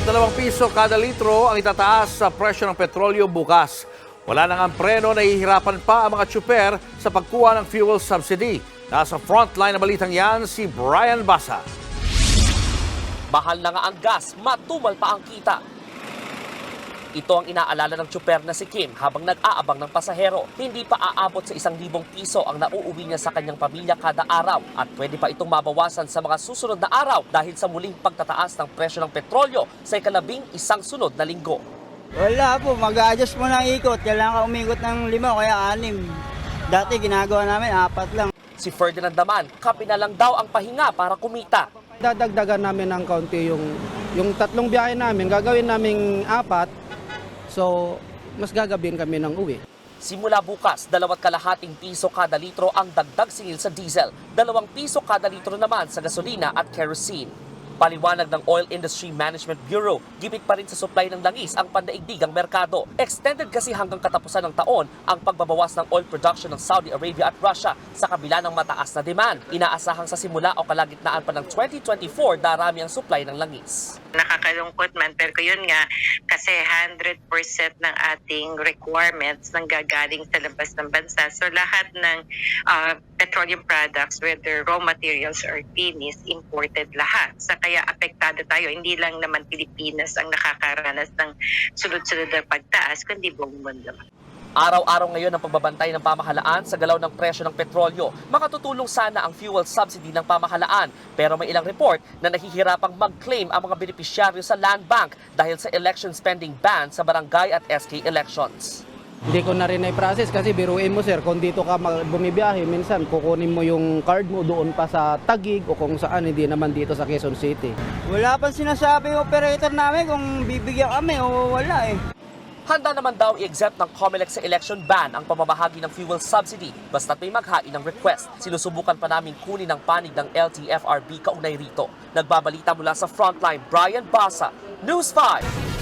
Mahigit 2 piso kada litro ang itataas sa presyo ng petrolyo bukas. Wala nang ang preno, nahihirapan pa ang mga tsuper sa pagkuha ng fuel subsidy. Nasa frontline na balitang yan si Brian Basa. Mahal na nga ang gas, matumal pa ang kita. Ito ang inaalala ng tsuper na si Kim habang nag-aabang ng pasahero. Hindi pa aabot sa isang libong piso ang nauuwi niya sa kanyang pamilya kada araw at pwede pa itong mabawasan sa mga susunod na araw dahil sa muling pagtataas ng presyo ng petrolyo sa ikalabing isang sunod na linggo. Wala po, mag-adjust mo ng ikot. Kailangan ka umikot ng lima o kaya anim. Dati ginagawa namin, apat lang. Si Ferdinand naman, kape na lang daw ang pahinga para kumita. Dadagdagan namin ng kaunti yung, yung tatlong biyahe namin, gagawin naming apat. So, mas gagabin kami ng uwi. Simula bukas, dalawat kalahating piso kada litro ang dagdag singil sa diesel, dalawang piso kada litro naman sa gasolina at kerosene. Paliwanag ng Oil Industry Management Bureau, gipit pa rin sa supply ng langis ang pandaigdigang merkado. Extended kasi hanggang katapusan ng taon ang pagbabawas ng oil production ng Saudi Arabia at Russia sa kabila ng mataas na demand. Inaasahang sa simula o kalagitnaan pa ng 2024 darami ang supply ng langis. nakakalungkot man pero yun nga kasi 100% ng ating requirements nang gagaling sa labas ng bansa so lahat ng uh, petroleum products whether raw materials or finished imported lahat sa kaya apektado tayo hindi lang naman Pilipinas ang nakakaranas ng sunod-sunod na pagtaas kundi buong mundo Araw-araw ngayon ang pagbabantay ng pamahalaan sa galaw ng presyo ng petrolyo. Makatutulong sana ang fuel subsidy ng pamahalaan. Pero may ilang report na nahihirapang mag-claim ang mga benepisyaryo sa land bank dahil sa election spending ban sa barangay at SK elections. Hindi ko na rin na-process kasi biruin mo sir, kung dito ka bumibiyahe, minsan kukunin mo yung card mo doon pa sa Tagig o kung saan, hindi naman dito sa Quezon City. Wala pang sinasabi yung operator namin kung bibigyan kami o wala eh. Handa naman daw i-exempt ng COMELEC sa election ban ang pamamahagi ng fuel subsidy basta't may maghain ng request. Sinusubukan pa namin kunin ang panig ng LTFRB kaugnay rito. Nagbabalita mula sa Frontline, Brian Basa, News 5.